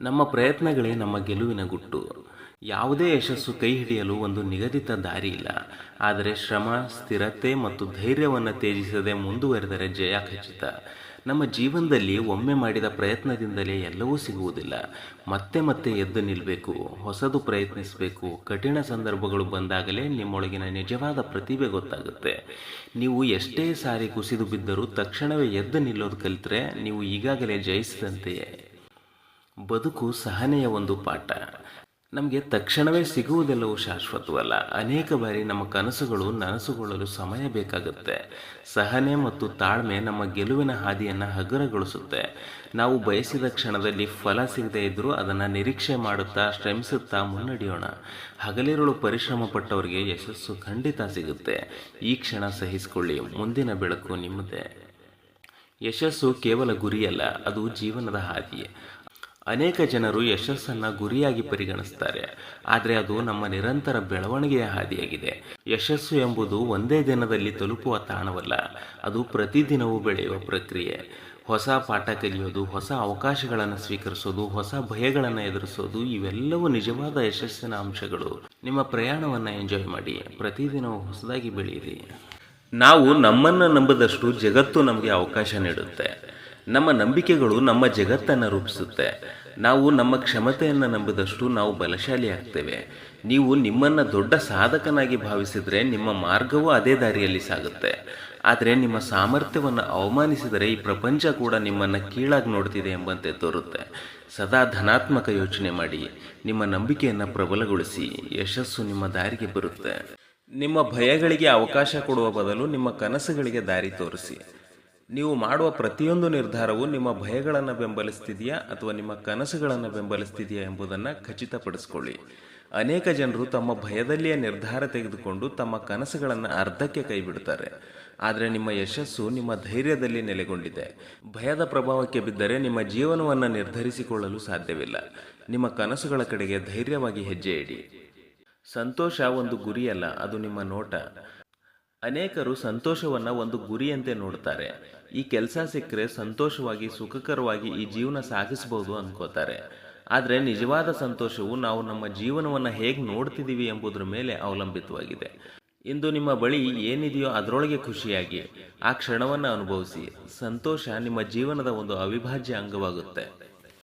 ನಮ್ಮ ಪ್ರಯತ್ನಗಳೇ ನಮ್ಮ ಗೆಲುವಿನ ಗುಟ್ಟು. ಯಾವುದೇ ಯಶಸ್ಸು ಕೈ ಹಿಡಿಯಲು ಒಂದು ನಿಗದಿತ ದಾರಿ ಇಲ್ಲ. ಆದರೆ ಶ್ರಮ, ಸ್ಥಿರತೆ ಮತ್ತು ಧೈರ್ಯವನ್ನು ತ್ಯಜಿಸದೆ ಮುಂದುವರೆದರೆ ಜಯ ಖಚಿತ. ನಮ್ಮ ಜೀವನದಲ್ಲಿ ಒಮ್ಮೆ ಮಾಡಿದ ಪ್ರಯತ್ನದಿಂದಲೇ ಎಲ್ಲವೂ ಸಿಗುವುದಿಲ್ಲ. ಮತ್ತೆ ಮತ್ತೆ ಎದ್ದು ನಿಲ್ಲಬೇಕು ಹೊಸದು ಪ್ರಯತ್ನಿಸಬೇಕು. ಕಠಿಣ ಸಂದರ್ಭಗಳು ಬಂದಾಗಲೇ ನಿಮ್ಮೊಳಗಿನ ನಿಜವಾದ ಪ್ರತಿಭೆ ಗೊತ್ತಾಗುತ್ತೆ. ನೀವು ಎಷ್ಟೇ ಸಾರಿ ಕುಸಿದು ಬಿದ್ದರೂ ತಕ್ಷಣವೇ ಎದ್ದು ನಿಲ್ಲೋದು ಕಲಿತರೆ ನೀವು ಈಗಾಗಲೇ ಜಯಿಸಿದಂತೆಯೇ. ಬದುಕು ಸಹನೆಯ ಒಂದು ಪಾಠ. ನಮಗೆ ತಕ್ಷಣವೇ ಸಿಗುವುದೆಲ್ಲವೂ ಶಾಶ್ವತವಲ್ಲ. ಅನೇಕ ಬಾರಿ ನಮ್ಮ ಕನಸುಗಳು ನನಸುಗೊಳ್ಳಲು ಸಮಯ ಬೇಕಾಗುತ್ತೆ. ಸಹನೆ ಮತ್ತು ತಾಳ್ಮೆ ನಮ್ಮ ಗೆಲುವಿನ ಹಾದಿಯನ್ನು ಹಗುರಗೊಳಿಸುತ್ತೆ. ನಾವು ಬಯಸಿದ ಕ್ಷಣದಲ್ಲಿ ಫಲ ಸಿಗದೇ ಇದ್ದರೂ ಅದನ್ನು ನಿರೀಕ್ಷೆ ಮಾಡುತ್ತಾ, ಶ್ರಮಿಸುತ್ತಾ ಮುನ್ನಡೆಯೋಣ. ಹಗಲಿರುಳು ಪರಿಶ್ರಮ ಪಟ್ಟವರಿಗೆ ಯಶಸ್ಸು ಖಂಡಿತ ಸಿಗುತ್ತೆ. ಈ ಕ್ಷಣ ಸಹಿಸಿಕೊಳ್ಳಿ. ಮುಂದಿನ ಬೆಳಕು ನಿಮ್ಮದೇ. ಯಶಸ್ಸು ಕೇವಲ ಗುರಿಯಲ್ಲ, ಅದು ಜೀವನದ ಹಾದಿ ಅನೇಕ ಜನರು ಯಶಸ್ಸನ್ನು ಗುರಿಯಾಗಿ ಪರಿಗಣಿಸ್ತಾರೆ. ಆದರೆ ಅದು ನಮ್ಮ ನಿರಂತರ ಬೆಳವಣಿಗೆಯ ಹಾದಿಯಾಗಿದೆ. ಯಶಸ್ಸು ಎಂಬುದು ಒಂದೇ ದಿನದಲ್ಲಿ ತಲುಪುವ ತಾಣವಲ್ಲ, ಅದು ಪ್ರತಿದಿನವೂ ಬೆಳೆಯುವ ಪ್ರಕ್ರಿಯೆ. ಹೊಸ ಪಾಠ ಕಲಿಯೋದು, ಹೊಸ ಅವಕಾಶಗಳನ್ನು ಸ್ವೀಕರಿಸೋದು, ಹೊಸ ಭಯಗಳನ್ನು ಎದುರಿಸೋದು, ಇವೆಲ್ಲವೂ ನಿಜವಾದ ಯಶಸ್ಸಿನ ಅಂಶಗಳು. ನಿಮ್ಮ ಪ್ರಯಾಣವನ್ನು ಎಂಜಾಯ್ ಮಾಡಿ, ಪ್ರತಿದಿನವೂ ಹೊಸದಾಗಿ ಬೆಳೆಯಿರಿ. ನಾವು ನಮ್ಮನ್ನು ನಂಬದಷ್ಟು ಜಗತ್ತು ನಮಗೆ ಅವಕಾಶ ನೀಡುತ್ತೆ. ನಮ್ಮ ನಂಬಿಕೆಗಳು ನಮ್ಮ ಜಗತ್ತನ್ನು ರೂಪಿಸುತ್ತೆ. ನಾವು ನಮ್ಮ ಕ್ಷಮತೆಯನ್ನು ನಂಬಿದಷ್ಟು ನಾವು ಬಲಶಾಲಿ ಆಗ್ತೇವೆ. ನೀವು ನಿಮ್ಮನ್ನು ದೊಡ್ಡ ಸಾಧಕನಾಗಿ ಭಾವಿಸಿದರೆ ನಿಮ್ಮ ಮಾರ್ಗವೂ ಅದೇ ದಾರಿಯಲ್ಲಿ ಸಾಗುತ್ತೆ. ಆದರೆ ನಿಮ್ಮ ಸಾಮರ್ಥ್ಯವನ್ನು ಅವಮಾನಿಸಿದರೆ ಈ ಪ್ರಪಂಚ ಕೂಡ ನಿಮ್ಮನ್ನು ಕೀಳಾಗಿ ನೋಡ್ತಿದೆ ಎಂಬಂತೆ ತೋರುತ್ತೆ. ಸದಾ ಧನಾತ್ಮಕ ಯೋಚನೆ ಮಾಡಿ, ನಿಮ್ಮ ನಂಬಿಕೆಯನ್ನು ಪ್ರಬಲಗೊಳಿಸಿ, ಯಶಸ್ಸು ನಿಮ್ಮ ದಾರಿಗೆ ಬರುತ್ತೆ. ನಿಮ್ಮ ಭಯಗಳಿಗೆ ಅವಕಾಶ ಕೊಡುವ ಬದಲು ನಿಮ್ಮ ಕನಸುಗಳಿಗೆ ದಾರಿ ತೋರಿಸಿ. ನೀವು ಮಾಡುವ ಪ್ರತಿಯೊಂದು ನಿರ್ಧಾರವು ನಿಮ್ಮ ಭಯಗಳನ್ನು ಬೆಂಬಲಿಸ್ತಿದೆಯಾ ಅಥವಾ ನಿಮ್ಮ ಕನಸುಗಳನ್ನು ಬೆಂಬಲಿಸ್ತಿದೆಯಾ ಎಂಬುದನ್ನು ಖಚಿತಪಡಿಸಿಕೊಳ್ಳಿ. ಅನೇಕ ಜನರು ತಮ್ಮ ಭಯದಲ್ಲಿಯೇ ನಿರ್ಧಾರ ತೆಗೆದುಕೊಂಡು ತಮ್ಮ ಕನಸುಗಳನ್ನು ಅರ್ಧಕ್ಕೆ ಕೈಬಿಡುತ್ತಾರೆ ಆದರೆ ನಿಮ್ಮ ಯಶಸ್ಸು ನಿಮ್ಮ ಧೈರ್ಯದಲ್ಲಿ ನೆಲೆಗೊಂಡಿದೆ. ಭಯದ ಪ್ರಭಾವಕ್ಕೆ ಬಿದ್ದರೆ ನಿಮ್ಮ ಜೀವನವನ್ನು ನಿರ್ಧರಿಸಿಕೊಳ್ಳಲು ಸಾಧ್ಯವಿಲ್ಲ. ನಿಮ್ಮ ಕನಸುಗಳ ಕಡೆಗೆ ಧೈರ್ಯವಾಗಿ ಹೆಜ್ಜೆ ಇಡಿ. ಸಂತೋಷ ಒಂದು ಗುರಿಯಲ್ಲ, ಅದು ನಿಮ್ಮ ನೋಟ. ಅನೇಕರು ಸಂತೋಷವನ್ನು ಒಂದು ಗುರಿಯಂತೆ ನೋಡ್ತಾರೆ. ಈ ಕೆಲಸ ಸಿಕ್ಕರೆ ಸಂತೋಷವಾಗಿ, ಸುಖಕರವಾಗಿ ಈ ಜೀವನ ಸಾಗಿಸಬಹುದು ಅನ್ಕೋತಾರೆ. ಆದರೆ ನಿಜವಾದ ಸಂತೋಷವು ನಾವು ನಮ್ಮ ಜೀವನವನ್ನು ಹೇಗೆ ನೋಡ್ತಿದ್ದೀವಿ ಎಂಬುದರ ಮೇಲೆ ಅವಲಂಬಿತವಾಗಿದೆ. ಇಂದು ನಿಮ್ಮ ಬಳಿ ಏನಿದೆಯೋ ಅದರೊಳಗೆ ಖುಷಿಯಾಗಿ, ಆ ಕ್ಷಣವನ್ನು ಅನುಭವಿಸಿ. ಸಂತೋಷ ನಿಮ್ಮ ಜೀವನದ ಒಂದು ಅವಿಭಾಜ್ಯ ಅಂಗವಾಗುತ್ತೆ.